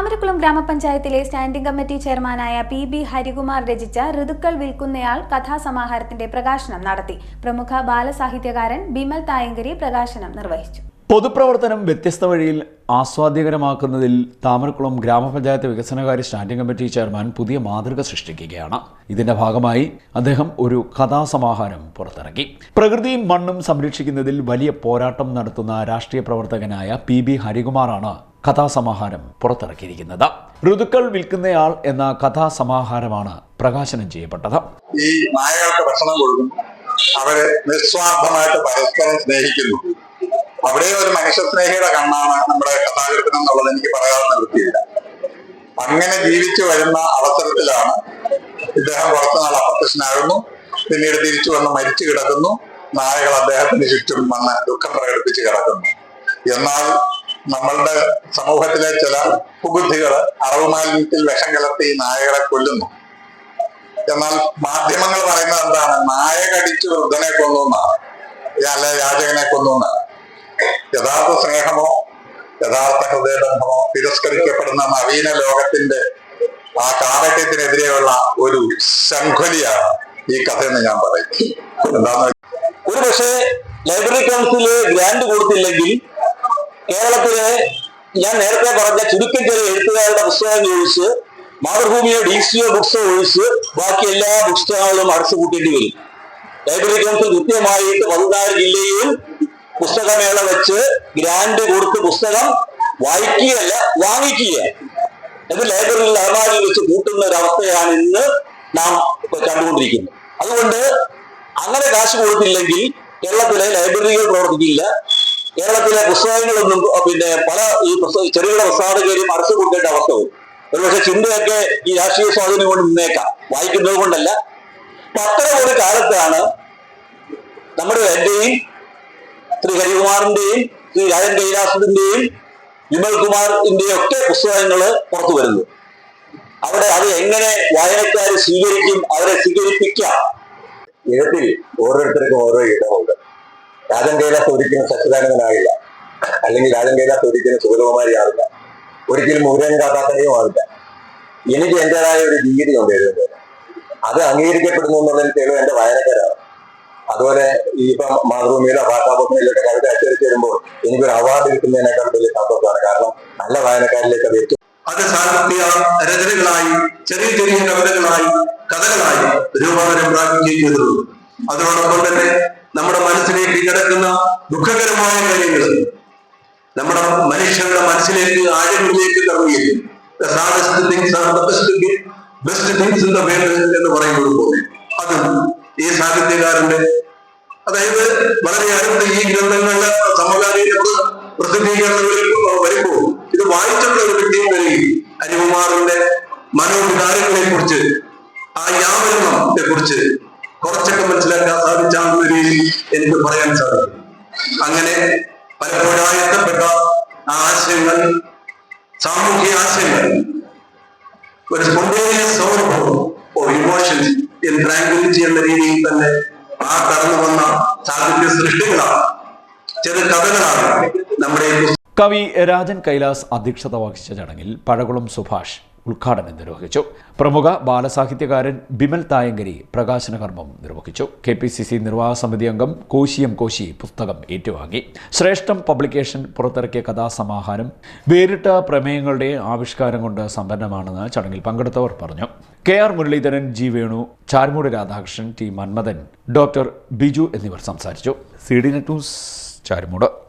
താമരക്കുളം ഗ്രാമപഞ്ചായത്തിലെ standing committee ചെയർമാനായ P B Harikumar രചിച്ച ഋതുക്കൾ വിൽക്കുന്നയാൾ കഥാസമാഹാരത്തിന്റെ പ്രകാശനം നടത്തി. പ്രമുഖ ബാലസാഹിത്യകാരൻ ബിമൽ തായങ്കരി പ്രകാശനം നിർവഹിച്ചു. പൊതുപ്രവർത്തനം വ്യത്യസ്ത വഴിയിൽ ആസ്വാദ്യകരമാക്കുന്നതിൽ താമരക്കുളം ഗ്രാമപഞ്ചായത്ത് വികസനകാര്യ സ്റ്റാൻഡിംഗ് കമ്മിറ്റി ചെയർമാൻ പുതിയ മാതൃക സൃഷ്ടിക്കുകയാണ്. ഇതിന്റെ ഭാഗമായി അദ്ദേഹം ഒരു കഥാസമാഹാരം പുറത്തിറക്കി. പ്രകൃതിയും മണ്ണും സംരക്ഷിക്കുന്നതിൽ വലിയ പോരാട്ടം നടത്തുന്ന രാഷ്ട്രീയ പ്രവർത്തകനായ പി ബി ഹരികുമാറാണ് കഥാസമാഹാരം പുറത്തിറക്കിയിരിക്കുന്നത്. ഋതുക്കൾ വിൽക്കുന്നയാൾ എന്ന കഥാസമാഹാരമാണ് പ്രകാശനം ചെയ്യപ്പെട്ടത്. ഈ നായകൾക്ക് ഭക്ഷണം കൊടുക്കും അവർ നിസ്വാർത്ഥമായിട്ട് പരസ്പരം സ്നേഹിക്കുന്നു. അവിടെ ഒരു മനുഷ്യ സ്നേഹിയുടെ കണ്ണാണ് നമ്മുടെ കഥാകൃത്തിന് എന്നുള്ളത് എനിക്ക് പറയാവുന്ന വൃത്തിയില്ല അങ്ങനെ ജീവിച്ചു വരുന്ന അവസരത്തിലാണ് ഇദ്ദേഹം കുറച്ചുനാൾ അപ്രത്യക്ഷനാകുന്നു. പിന്നീട് തിരിച്ചു വന്ന് മരിച്ചു കിടക്കുന്നു. നായകൾ അദ്ദേഹത്തിന് ചുറ്റും വന്ന് ദുഃഖം പ്രകടിപ്പിച്ച് കിടക്കുന്നു. എന്നാൽ നമ്മളുടെ സമൂഹത്തിലെ ചില കുബുദ്ധികൾ അറവുമാലിന്യത്തിൽ വിഷം കലർത്തി നായകളെ കൊല്ലുന്നു. എന്നാൽ മാധ്യമങ്ങൾ പറയുന്നത് എന്താണ്? നായ കടിച്ചു വൃദ്ധനെ കൊന്നു എന്നാണ്. അല്ലെ യാചകനെ കൊന്നു എന്നാണ്. യഥാർത്ഥ സ്നേഹമോ യഥാർത്ഥ ഹൃദയബന്ധമോ തിരസ്കരിക്കപ്പെടുന്ന നവീന ലോകത്തിന്റെ ആ കാലഘട്ടത്തിനെതിരെയുള്ള ഒരു ശംഖലിയാണ് ഈ കഥയെന്ന് ഞാൻ പറയും. എന്താന്ന് ഒരു പക്ഷേ ലൈബ്രറി കൗൺസിൽ ഗ്രാന്റ് കൊടുത്തില്ലെങ്കിൽ കേരളത്തിലെ ഞാൻ നേരത്തെ പറഞ്ഞ ചുരുക്കം ചെറിയ എഴുത്തുകാരുടെ പുസ്തകം ഒഴിച്ച് മാതൃഭൂമിയോ ഡി സിയോ ബുക്സോ ഒഴിച്ച് ബാക്കി എല്ലാ പുസ്തകങ്ങളും അടച്ചു കൂട്ടേണ്ടി വരും. ലൈബ്രറി കൗൺസിൽ കൃത്യമായിട്ട് പതിനാല് ജില്ലയിൽ പുസ്തകമേള വെച്ച് ഗ്രാൻഡ് കൊടുത്ത് പുസ്തകം വായിക്കുകയല്ല വാങ്ങിക്കുക അത് ലൈബ്രറിയിൽ അലമാരിയിൽ വെച്ച് കൂട്ടുന്ന ഒരവസ്ഥയാണ് ഇന്ന് നാം കണ്ടുകൊണ്ടിരിക്കുന്നത്. അതുകൊണ്ട് അങ്ങനെ കാശ് കൊടുത്തില്ലെങ്കിൽ കേരളത്തിലെ ലൈബ്രറികൾ പ്രവർത്തിക്കില്ല. കേരളത്തിലെ പുസ്തകങ്ങളൊന്നും പിന്നെ പല ഈ ചെറുകിട പ്രസാധകരും അടച്ചു കൊടുക്കേണ്ട അവസ്ഥ വരും. ഒരുപക്ഷെ ചിന്തയൊക്കെ ഈ രാഷ്ട്രീയ സ്വാധീനം കൊണ്ട് നിന്നേക്കാം. വായിക്കുന്നത് കൊണ്ടല്ല. അപ്പൊ അത്തരം ഒരു കാലത്താണ് നമ്മുടെ എന്റെയും ശ്രീ ഹരികുമാറിന്റെയും ശ്രീ രാജൻ കൈലാസത്തിന്റെയും വിമൽ കുമാറിന്റെയും ഒക്കെ പുസ്തകങ്ങൾ പുറത്തു വരുന്നു. അവിടെ അത് എങ്ങനെ വായനക്കാർ സ്വീകരിക്കും അവരെ സ്വീകരിപ്പിക്കാം? എഴുത്തിൽ ഓരോരുത്തർക്കും ഓരോ ഇടമുണ്ട്. രാജൻ കൈലാസ് ഒരിക്കലും സച്ചിദാനന്ദനാകില്ല. അല്ലെങ്കിൽ രാജൻ കൈലാസ് ഒരിക്കലും സുഗതകുമാരി ആവില്ല ഒരിക്കലും മുരുകൻ കാത്താക്കനെയും ആവില്ല എനിക്ക് എന്റേതായ ഒരു രീതിയുണ്ട് എഴുതുന്നത് അത് അംഗീകരിക്കപ്പെടുന്നു എന്നുള്ളതിൽ തെളിവ് എന്റെ വായനക്കാരാണ്. അതുപോലെ ഈ ഇപ്പം മാതൃഭൂമിയിലോ ഭാഷാഭൂമിയിലൊക്കെ കവിത അച്ചടിച്ച് വരുമ്പോൾ എനിക്കൊരു അവാർഡ് കിട്ടുന്നതിനേക്കാൾ വലിയ സന്തോഷമാണ്. കാരണം നല്ല വായനക്കാരിലേക്ക് അത് എത്തും. അത് സാഹിത്യ രചനകളായി ചെറിയ ചെറിയ കവിതകളായി കഥകളായി രൂപാന്തരം പ്രാപിക്കുകയും ചെയ്തിട്ടുള്ളൂ അതോടൊപ്പം തന്നെ നമ്മുടെ മനസ്സിലേക്ക് കിടക്കുന്ന ദുഃഖകരമായ കാര്യങ്ങൾ നമ്മുടെ മനുഷ്യരുടെ മനസ്സിലേക്ക് ആഴങ്ങളിലേക്ക് കറങ്ങുകയും The തിങ്സ് എന്ന് പറയുന്നത് പോലെ. അതും ഈ സാഹിത്യകാരന്റെ അതായത് വളരെ അടുത്ത് ഈ ഗ്രന്ഥങ്ങളുടെ സമകാലീന പ്രസിദ്ധീകരണങ്ങളിൽ വരുമ്പോൾ ഇത് വായിച്ചിട്ടുള്ള ഒരു വ്യക്തിയും വരികയും അനുകുമാറിന്റെ മനോവികാരങ്ങളെ കുറിച്ച് ആ യാവരണത്തെ കുറിച്ച് കുറച്ചൊക്കെ മനസ്സിലാക്കാൻ സാധിച്ചാണെന്ന രീതിയിൽ എനിക്ക് പറയാൻ സാധിക്കും. അങ്ങനെ പലപ്പോഴായെത്തപ്പെട്ട ആശയങ്ങൾ സാമൂഹ്യ ആശയങ്ങൾ ഒരു സ്പോണ്ടേനിയസ് സൗരഭവം ഓ ഇമോഷൻസ് ഇൻ ട്രാങ്ക്വിലിറ്റി എന്ന രീതിയിൽ തന്നെ ആ കടന്നു വന്ന സാഹിത്യ സൃഷ്ടികളാണ്. ചെറു കഥകളാണ് നമ്മുടെ കവി രാജൻ കൈലാസ് അധ്യക്ഷത വഹിച്ച ചടങ്ങിൽ പഴകുളം സുഭാഷ് ഉദ്ഘാടനം നിർവഹിച്ചു. പ്രമുഖ ബാലസാഹിത്യകാരൻ ബിമൽ തായങ്കരി പ്രകാശന കർമ്മം നിർവഹിച്ചു. കെ പി സി സി നിർവാഹക സമിതി അംഗം കോശിയം കോശി പുസ്തകം ഏറ്റുവാങ്ങി. ശ്രേഷ്ഠം പബ്ലിക്കേഷൻ പുറത്തിറക്കിയ കഥാസമാഹാരം വേറിട്ട പ്രമേയങ്ങളുടെ ആവിഷ്കാരം കൊണ്ട് സമ്പന്നമാണെന്ന് ചടങ്ങിൽ പങ്കെടുത്തവർ പറഞ്ഞു. K R Muraleedharan G Venu Charummood Radhakrishnan T Manmadhan doctor Biju എന്നിവർ സംസാരിച്ചു. C D net news Charummood.